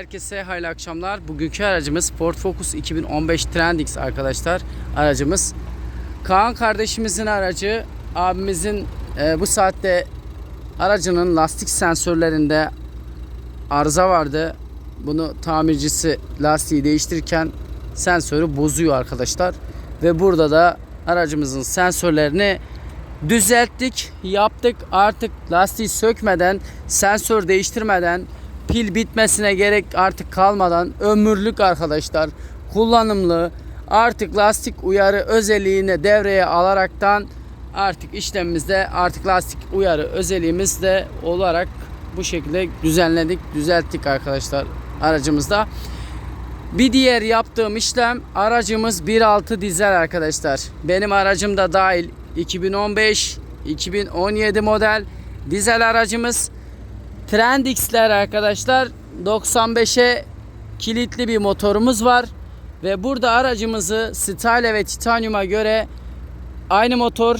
Herkese hayırlı akşamlar. Bugünkü aracımız Ford Focus 2015 Trendix arkadaşlar. Aracımız. Kaan kardeşimizin aracı. Abimizin e, bu saatte aracının lastik sensörlerinde arıza vardı. Bunu tamircisi lastiği değiştirirken sensörü bozuyor arkadaşlar. Ve burada da aracımızın sensörlerini düzelttik, yaptık. Artık lastiği sökmeden, sensör değiştirmeden, pil bitmesine gerek artık kalmadan ömürlük arkadaşlar kullanımlı artık lastik uyarı özelliğini devreye alaraktan artık işlemimizde artık lastik uyarı özelliğimiz de olarak bu şekilde düzenledik, düzelttik arkadaşlar aracımızda. Bir diğer yaptığım işlem aracımız 1.6 dizel arkadaşlar. Benim aracım da dahil 2015 2017 model dizel aracımız. Trendx'ler arkadaşlar 95'e kilitli bir motorumuz var ve burada aracımızı Style ve Titanium'a göre aynı motor,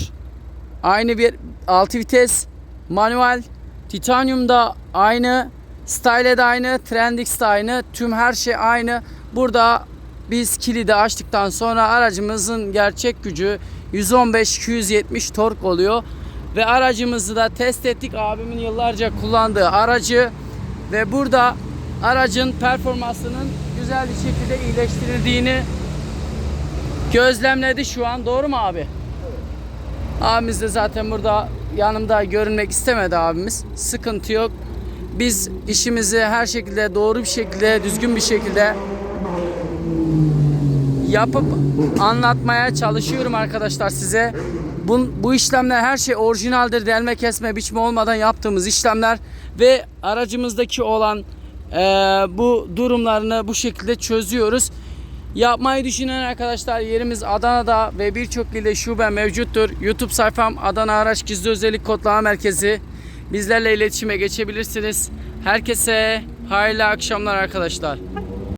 aynı bir 6 vites, manuel, Titanium'da aynı, Style'de aynı, Trendx'de aynı, tüm her şey aynı. Burada biz kilidi açtıktan sonra aracımızın gerçek gücü 115-270 tork oluyor. Ve aracımızı da test ettik. Abimin yıllarca kullandığı aracı. Ve burada aracın performansının güzel bir şekilde iyileştirildiğini gözlemledi şu an. Doğru mu abi? Abimiz de zaten burada yanımda görünmek istemedi abimiz. Sıkıntı yok. Biz işimizi her şekilde doğru bir şekilde, düzgün bir şekilde yapıp anlatmaya çalışıyorum arkadaşlar size. Bu, bu işlemler her şey orijinaldir. Delme kesme biçme olmadan yaptığımız işlemler ve aracımızdaki olan eee, bu durumlarını bu şekilde çözüyoruz. Yapmayı düşünen arkadaşlar yerimiz Adana'da ve birçok ilde şube mevcuttur. YouTube sayfam Adana Araç Gizli Özellik Kodlama Merkezi. Bizlerle iletişime geçebilirsiniz. Herkese hayırlı akşamlar arkadaşlar.